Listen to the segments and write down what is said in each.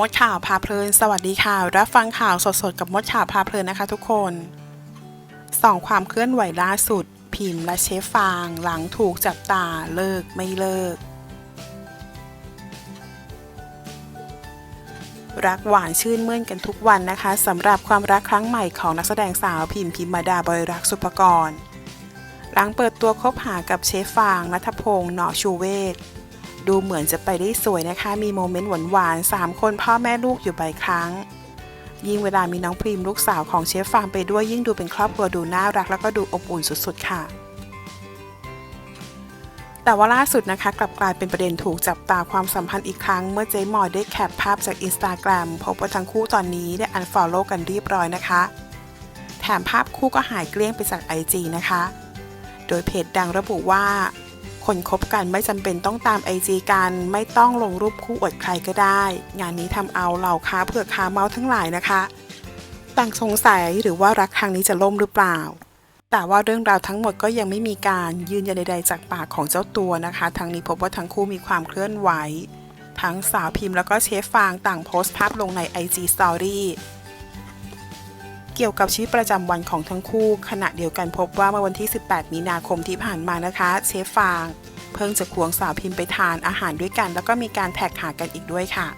มดข่าวพาเพลิน สวัสดีค่ะ รับฟังข่าวสดๆ กับมดข่าวพาเพลินนะคะทุกคนส่องความเคลื่อนไหวล่าสุด พิมพ์และเชฟฟาง หลังถูกจับตาเลิกไม่เลิก รักหวานชื่นมื่นกันทุกวันนะคะสำหรับความรักครั้งใหม่ของนักแสดงสาวพิมพ์พิมมาดาบอยรักสุภกร หลังเปิดตัวคบหากับเชฟฟางนัทพงศ์หนอชูเวศ ดูเหมือนจะไปได้สวยนะคะ มีโมเมนต์หวานๆสามคนพ่อแม่ลูกอยู่บ่อยครั้ง ยิ่งเวลามีน้องพรีมลูกสาวของเชฟฟางไปด้วยยิ่งดูเป็นครอบครัวดูน่ารักแล้วก็ดูอบอุ่นสุดๆค่ะ แต่ว่าล่าสุดนะคะ กลับกลายเป็นประเด็นถูกจับตาความสัมพันธ์อีกครั้ง เมื่อเจมอยได้แคปภาพจากอินสตาแกรมพบว่าทั้งคู่ตอนนี้ได้อันฟอลโล่กันเรียบร้อยนะคะแถมภาพคู่ก็หายเกลี้ยงไปจาก IG นะคะ โดยเพจดังระบุว่า คนคบกันไม่จำเป็นต้องตามไอจีกัน ไม่ต้องลงรูปคู่อวดใครก็ได้ งานนี้ทำเอาเหล่าค้าเผือกค้าเมาทั้งหลายนะคะ ต่างสงสัยหรือว่ารักครั้งนี้จะล่มหรือเปล่า แต่ว่าเรื่องราวทั้งหมดก็ยังไม่มีการยืนยันใดๆจากปากของเจ้าตัวนะคะทั้งนี้พบว่าทั้งคู่มีความเคลื่อนไหว ทั้งสาวพิมพ์แล้วก็เชฟฟางต่างโพสต์ภาพลงใน IG Story เกี่ยวกับชีวิตประจำวันของทั้งคู่ ขณะเดียวกันพบว่าเมื่อวันที่ 18 มีนาคมที่ผ่านมานะคะเชฟฟางเพิ่งจะควงสาวพิมพ์ไปทานอาหารด้วยกัน แล้วก็มีการแท็กหากันอีกด้วยค่ะ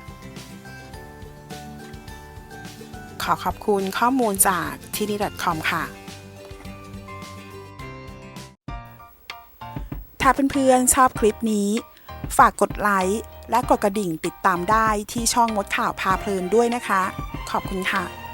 ขอขอบคุณข้อมูลจากที่นี่ .com ค่ะถ้าเพื่อนๆชอบคลิปนี้ ฝากกดไลค์และกดกระดิ่งติดตามได้ที่ช่องมดข่าวพาเพลินด้วยนะคะ ขอบคุณค่ะ